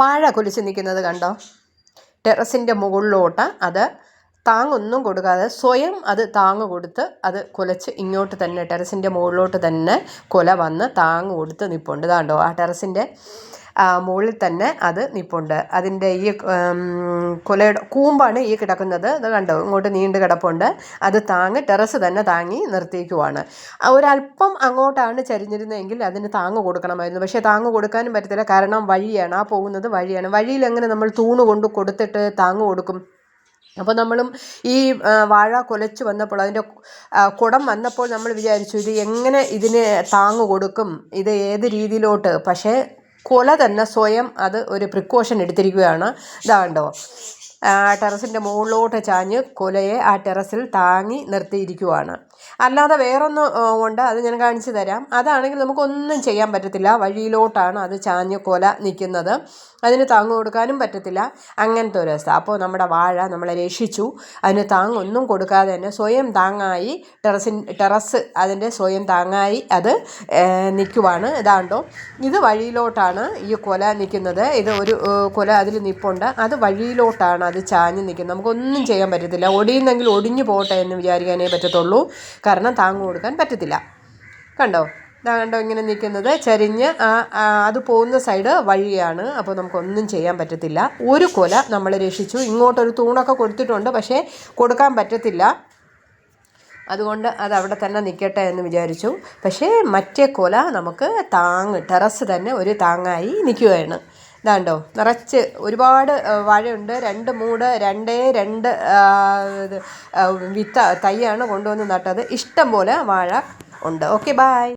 വാഴ കുലിച്ച് നിൽക്കുന്നത് കണ്ടോ? ടെറസിന്റെ മുകളിലോട്ട് അത് താങ്ങൊന്നും കൊടുക്കാതെ സ്വയം അത് താങ്ങ് കൊടുത്ത് അത് കുലച്ച് ഇങ്ങോട്ട് തന്നെ ടെറസിന്റെ മുകളിലോട്ട് തന്നെ കുല വന്ന് താങ്ങ് കൊടുത്ത് നിൽപ്പുണ്ട് ഇതാണ്ടോ ആ ടെറസിന്റെ മുകളിൽ തന്നെ അത് നിൽപ്പുണ്ട് അതിന്റെ ഈ കുലയുടെ കൂമ്പാണ് ഈ കിടക്കുന്നത്. അത് കണ്ടോ? ഇങ്ങോട്ട് നീണ്ട് കിടപ്പുണ്ട്. അത് താങ്ങ് ടെറസ് തന്നെ താങ്ങി നിർത്തിക്കുവാണ് ഒരല്പം അങ്ങോട്ടാണ് ചരിഞ്ഞിരുന്നതെങ്കിൽ അതിന് താങ്ങ് കൊടുക്കണമായിരുന്നു. പക്ഷേ താങ്ങ് കൊടുക്കാനും പറ്റത്തില്ല. കാരണം വഴിയാണ്. ആ പോകുന്നത് വഴിയാണ്. വഴിയിൽ എങ്ങനെ നമ്മൾ തൂണ് കൊണ്ട് കൊടുത്തിട്ട് താങ്ങ് കൊടുക്കും? അപ്പോൾ നമ്മളും ഈ വാഴ കുലച്ച് വന്നപ്പോൾ അതിന്റെ കുടം വന്നപ്പോൾ നമ്മൾ വിചാരിച്ചു ഇത് എങ്ങനെ ഇതിന് താങ്ങ് കൊടുക്കും? ഇത് ഏത് രീതിയിലോട്ട്? പക്ഷേ കുല തന്നെ സ്വയം അത് ഒരു പ്രിക്കോഷൻ എടുത്തിരിക്കുകയാണ്. ഇതാണ്ടോ ടെറസിന്റെ മുകളിലോട്ട് ചാഞ്ഞ് കൊലയെ ആ ടെറസിൽ താങ്ങി നിർത്തിയിരിക്കുവാണ്. അല്ലാതെ വേറൊന്ന് ഉണ്ട്. അത് ഞാൻ കാണിച്ചു തരാം. അതാണെങ്കിൽ നമുക്കൊന്നും ചെയ്യാൻ പറ്റത്തില്ല. വഴിയിലോട്ടാണ് അത് ചാഞ്ഞ് കൊല നിൽക്കുന്നത്. അതിന് താങ്ങ് കൊടുക്കാനും പറ്റത്തില്ല. അങ്ങനത്തെ ഒരു അവസ്ഥ. അപ്പോൾ നമ്മുടെ വാഴ നമ്മളെ രക്ഷിച്ചു. അതിന് താങ്ങൊന്നും കൊടുക്കാതെ തന്നെ സ്വയം താങ്ങായി ടെറസിൻ ടെറസ് അതിന്റെ സ്വയം താങ്ങായി അത് നിൽക്കുവാണ്. ഇതാണ്ടോ? ഇത് വഴിയിലോട്ടാണ് ഈ കൊല നിൽക്കുന്നത്. ഇത് ഒരു കൊല അതിൽ നിൽപ്പുണ്ട്. അത് വഴിയിലോട്ടാണ് അത് ചാഞ്ഞ് നിൽക്കും നമുക്കൊന്നും ചെയ്യാൻ പറ്റത്തില്ല. ഒടിയുന്നെങ്കിൽ ഒടിഞ്ഞു പോട്ടെ എന്ന് വിചാരിക്കാനേ പറ്റത്തുള്ളൂ. കാരണം താങ്ങ് കൊടുക്കാൻ പറ്റത്തില്ല. കണ്ടോ? കണ്ടോ ഇങ്ങനെ നിൽക്കുന്നത്. ചരിഞ്ഞ് അത് പോകുന്ന സൈഡ് വഴിയാണ്. അപ്പോൾ നമുക്കൊന്നും ചെയ്യാൻ പറ്റത്തില്ല. ഒരു കൊല നമ്മൾ രക്ഷിച്ചു. ഇങ്ങോട്ടൊരു തൂണൊക്കെ കൊടുത്തിട്ടുണ്ട്. പക്ഷേ കൊടുക്കാൻ പറ്റത്തില്ല. അതുകൊണ്ട് അത് അവിടെ തന്നെ നിൽക്കട്ടെ എന്ന് വിചാരിച്ചു. പക്ഷേ മറ്റേ കൊല നമുക്ക് താങ്ങ് ടെറസ് തന്നെ ഒരു താങ്ങായി നിൽക്കുകയാണ്. ഇതാണ്ടോ? നിറച്ച് ഒരുപാട് വാഴയുണ്ട്. രണ്ട് മൂട് രണ്ടേ രണ്ട് ഇത് വിത്ത തൈയാണ് കൊണ്ടുവന്ന് നട്ടത് ഇഷ്ടം പോലെ വാഴ ഉണ്ട്. Okay bye